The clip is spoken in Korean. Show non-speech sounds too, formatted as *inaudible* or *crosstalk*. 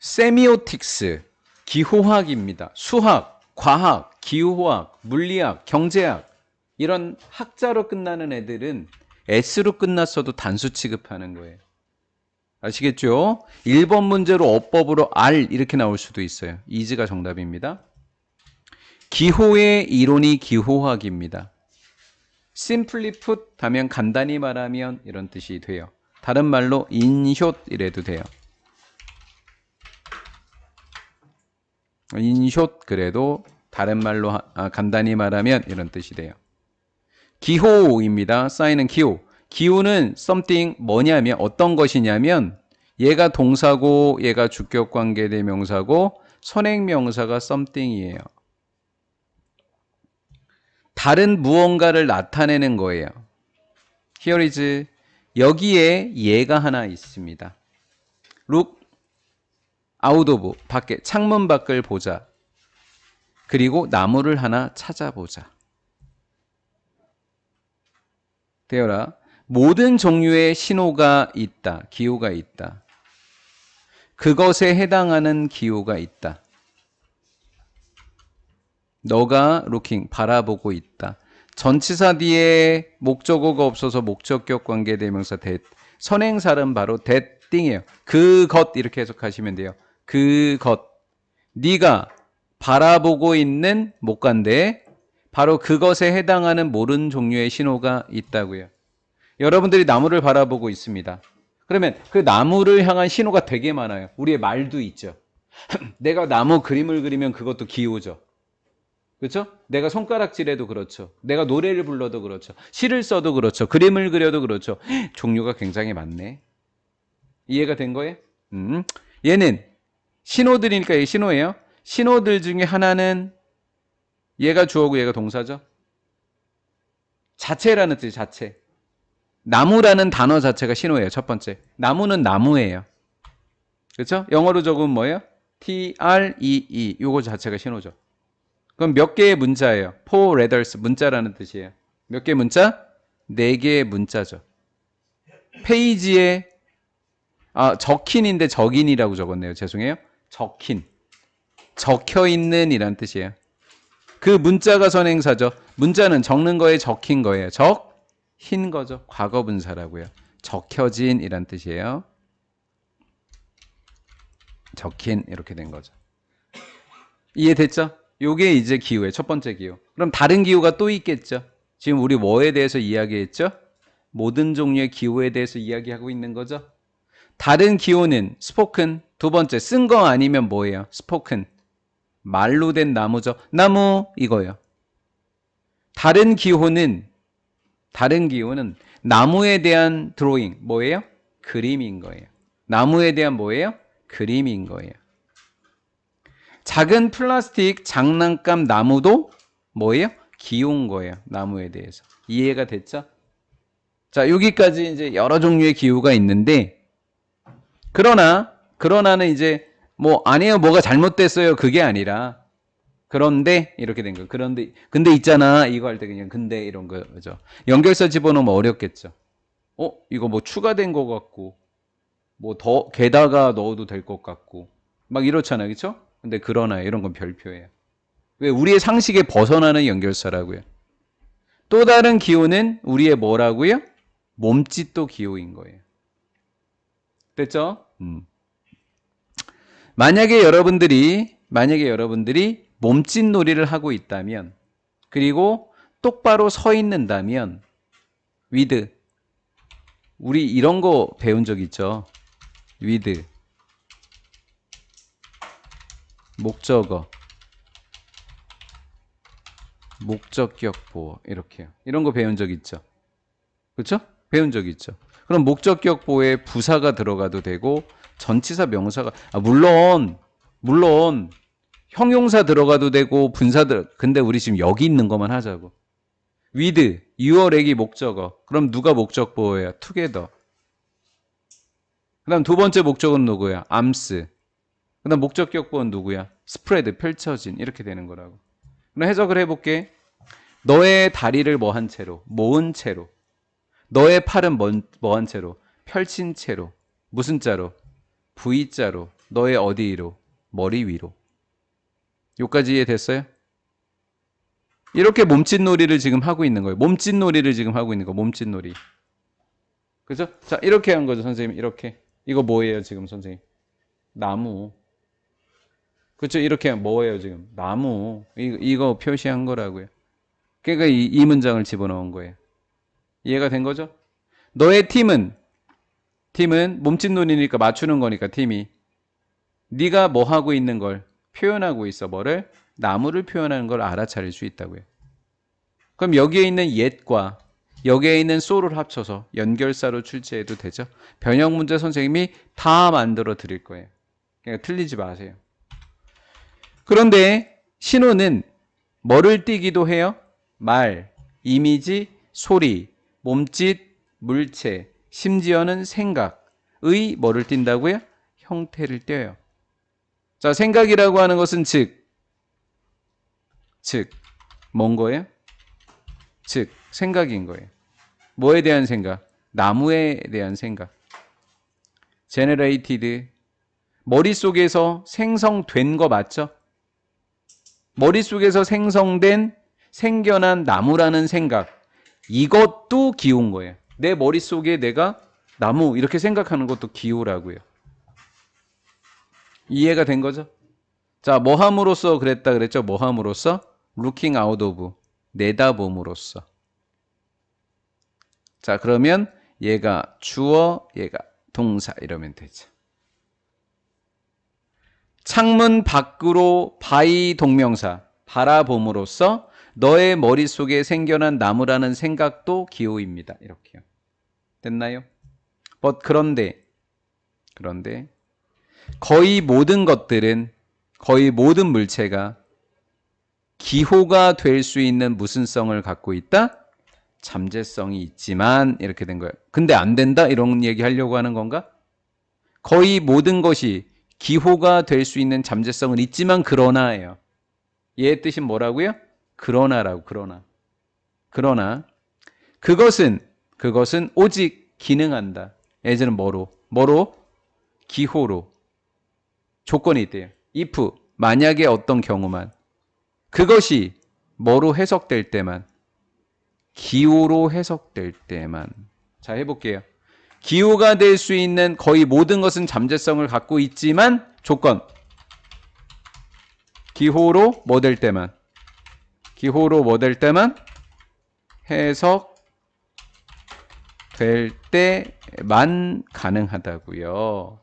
세미오틱스 기호학입니다. 수학, 과학, 기후화학, 물리학, 경제학 이런 학자로 끝나는 애들은 S로 끝났어도 단수 취급하는 거예요. 아시겠죠? 1번 문제로 어법으로 R 이렇게 나올 수도 있어요. 이즈가 정답입니다. 기호의 이론이 기호학입니다. simply put 하면 간단히 말하면 이런 뜻이 돼요. 다른 말로 인숏 이래도 돼요. 인숏 그래도 다른 말로 하- 아, 간단히 말하면 이런 뜻이 돼요. 기호입니다. 쌓이는 기호. 기호는 something 뭐냐면 어떤 것이냐면 얘가 동사고 얘가 주격 관계 대명사고 선행 명사가 something이에요. 다른 무언가를 나타내는 거예요. Here is 여기에 얘가 하나 있습니다. Look out of 밖에 창문 밖을 보자. 그리고 나무를 하나 찾아보자. 되어라. 모든 종류의 신호가 있다. 기호가 있다. 그것에 해당하는 기호가 있다. 너가 looking 바라보고 있다. 전치사 뒤에 목적어가 없어서 목적격 관계 대명사 that 선행사는 바로 that thing이에요. 그것 이렇게 해석하시면 돼요. 그것 네가 바라보고 있는 목간데 바로 그것에 해당하는 모든 종류의 신호가 있다고요. 여러분들이 나무를 바라보고 있습니다. 그러면 그 나무를 향한 신호가 되게 많아요. 우리의 말도 있죠. *clears throat* 내가 나무 그림을 그리면 그것도 기호죠. 그렇죠? 내가 손가락질해도 그렇죠. 내가 노래를 불러도 그렇죠. 시를 써도 그렇죠. 그림을 그려도 그렇죠. *gasps* 종류가 굉장히 많네. 이해가 된 거예요? 음. 얘는 신호들이니까 이게 신호예요. 신호들 중에 하나는 얘가 주어고 얘가 동사죠. 자체라는 뜻이 자체. 나무라는 단어 자체가 신호예요. 첫 번째. 나무는 나무예요. 그렇죠? 영어로 적으면 뭐예요? T R E E 요거 자체가 신호죠. 그럼 몇 개의 문자예요? Four letters 문자라는 뜻이에요. 몇 개의 문자? 네 개의 문자죠. 페이지에 아 적힌인데 적인이라고 적었네요. 죄송해요. 적힌 적혀 있는 이란 뜻이에요. 그 문자가 선행사죠. 문자는 적는 거에 적힌 거예요. 적힌 거죠. 과거 분사라고요. 적혀진 이란 뜻이에요. 적힌 이렇게 된 거죠. 이해됐죠? 요게 이제 기호예요. 첫 번째 기호. 그럼 다른 기호가 또 있겠죠? 지금 우리 뭐에 대해서 이야기했죠? 모든 종류의 기호에 대해서 이야기하고 있는 거죠? 다른 기호는 스포큰 두 번째 쓴 거 아니면 뭐예요? 스포큰 말로 된 나무죠. 나무 이거요. 다른 기호는 다른 기호는 나무에 대한 드로잉 뭐예요? 그림인 거예요. 나무에 대한 뭐예요? 그림인 거예요. 작은 플라스틱 장난감 나무도 뭐예요? 기호인 거예요. 나무에 대해서. 이해가 됐죠? 자, 여기까지 이제 여러 종류의 기호가 있는데 그러나 그러나는 이제 뭐 아니에요. 뭐가 잘못됐어요. 그게 아니라 그런데 이렇게 된 거예요. 그런데 근데 있잖아. 이거 할 때 그냥 근데 이런 거죠. 연결사 집어넣으면 어렵겠죠. 어, 이거 뭐 추가된 거 같고 뭐 더 게다가 넣어도 될 것 같고 막 이렇잖아요. 그렇죠? 근데 그러나 이런 건 별표예요. 왜 우리의 상식에 벗어나는 연결사라고요. 또 다른 기호는 우리의 뭐라고요? 몸짓도 기호인 거예요. 됐죠? 음. 만약에 여러분들이 만약에 여러분들이 몸짓 놀이를 하고 있다면 그리고 똑바로 서 있는다면 위드 우리 이런 거 배운 적 있죠? 위드 목적어 목적격 보어 이렇게요. 이런 거 배운 적 있죠? 그렇죠? 배운 적 있죠. 그럼 목적격 보에 부사가 들어가도 되고 전치사 명사가 아, 물론 물론 형용사 들어가도 되고 분사 들 근데 우리 지금 여기 있는 것만 하자고. with 유어렉이 목적어. 그럼 누가 목적 보어예요? together. 그다음 두 번째 목적은 누구야? arms. 그다음 목적격 보어는 누구야? spread 펼쳐진 이렇게 되는 거라고. 그럼 해석을 해 볼게. 너의 다리를 뭐 한 채로 모은 채로 너의 팔은 뭐한 채로 펼친 채로 무슨 자로 V자로 너의 어디 위로? 머리 위로. 요까지 이해됐어요? 이렇게 몸짓 놀이를 지금 하고 있는 거예요. 몸짓 놀이를 지금 하고 있는 거. 몸짓 놀이. 그죠? 자, 이렇게 한 거죠, 선생님. 이렇게. 이거 뭐예요, 지금 선생님? 나무. 그렇죠? 이렇게 뭐예요, 지금? 나무. 이거, 이거 표시한 거라고요. 그러니까 이, 이 문장을 집어넣은 거예요. 이해가 된 거죠? 너의 팀은 팀은 몸짓 놀이니까 맞추는 거니까 팀이 네가 뭐 하고 있는 걸 표현하고 있어 뭐를 나무를 표현하는 걸 알아차릴 수 있다고요. 그럼 여기에 있는 옛과 여기에 있는 so를 합쳐서 연결사로 출제해도 되죠. 변형 문제 선생님이 다 만들어 드릴 거예요. 그러니까 틀리지 마세요. 그런데 신호는 뭐를 띠기도 해요? 말, 이미지, 소리, 몸짓, 물체, 심지어는 생각의 뭐를 띈다고요? 형태를 띄어요. 자, 생각이라고 하는 것은 즉, 즉, 뭔 거예요? 즉, 생각인 거예요. 뭐에 대한 생각? 나무에 대한 생각. generated. 머릿속에서 생성된 거 맞죠? 머릿속에서 생성된 생겨난 나무라는 생각. 이것도 기호인 거예요. 내 머릿속에 내가 나무 이렇게 생각하는 것도 기호라고요. 이해가 된 거죠? 자, 뭐 함으로써 그랬다 그랬죠? 뭐 함으로써? looking out of. 내다봄으로써. 자, 그러면 얘가 주어, 얘가 동사 이러면 되죠. 창문 밖으로 바이 동명사 바라봄으로써 너의 머릿속에 생겨난 나무라는 생각도 기호입니다. 이렇게요. 됐나요? but 그런데 그런데 거의 모든 것들은 거의 모든 물체가 기호가 될 수 있는 무슨성을 갖고 있다? 잠재성이 있지만 이렇게 된 거예요. 근데 안 된다 이런 얘기 하려고 하는 건가? 거의 모든 것이 기호가 될 수 있는 잠재성은 있지만 그러나예요. 얘의 뜻이 뭐라고요? 그러나라고 그러나. 그러나 그것은 그것은 오직 기능한다. 예전은 뭐로? 뭐로? 기호로. 조건이 있대요. if 만약에 어떤 경우만 그것이 뭐로 해석될 때만 기호로 해석될 때만 자 해볼게요. 기호가 될 수 있는 거의 모든 것은 잠재성을 갖고 있지만 조건 기호로 뭐 될 때만 기호로 뭐 될 때만 해석 될 때만 가능하다고요.